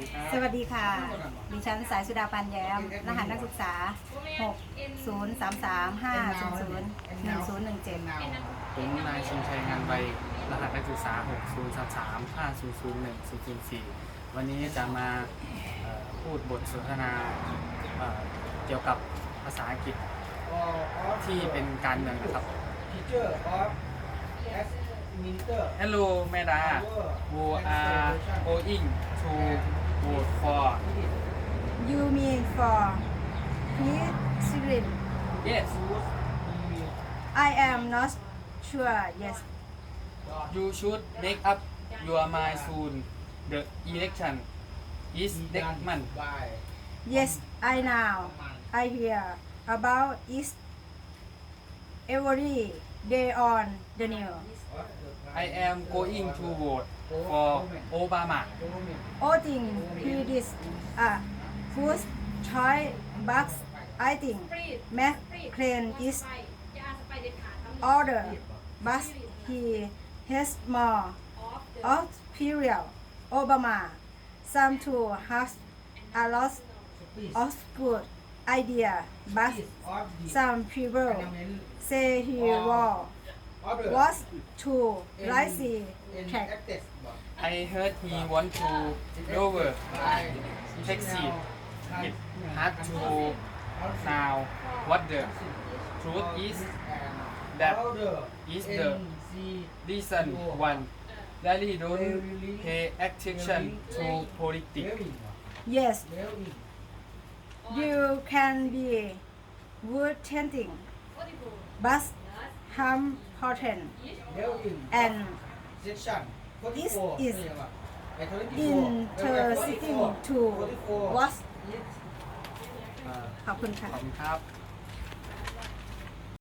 ดีครับสวัสดีค่ะ ดิฉันสายสุดาปันแย้ม รหัสนักศึกษา 6 0 3 3 5 0 0 1 0 1 7 ผมนายชิงชัยงานใบรหัสนักศึกษา 6033 5001 004 วันนี้จะมาเอ่อพูดบทสนทนาเอ่อเกี่ยวกับภาษาอังกฤษที่เป็นการเมืองนะครับ teacher of as minister Hello แม่ดา Who are going to for You mean for president Yes. I am not sure yes. You should make up your mind soon. The election is next month. Yes I know. I hear about it every day on the news. I am going to vote for Obama. Voting he is a good choice but I think McCain is order but he has more of period Obama some to has a lot of good idea but some people say he was was too lazy track I heard he want to lower by taxi. It hard to now what the truth is? that order is the reason one. Really don't pay attention to politics. yes you can be good tempting but important and section This 44 is ไอ้24 interesting to watch เอ่อ ขอบคุณ ข ค่ะ อบคุณครับ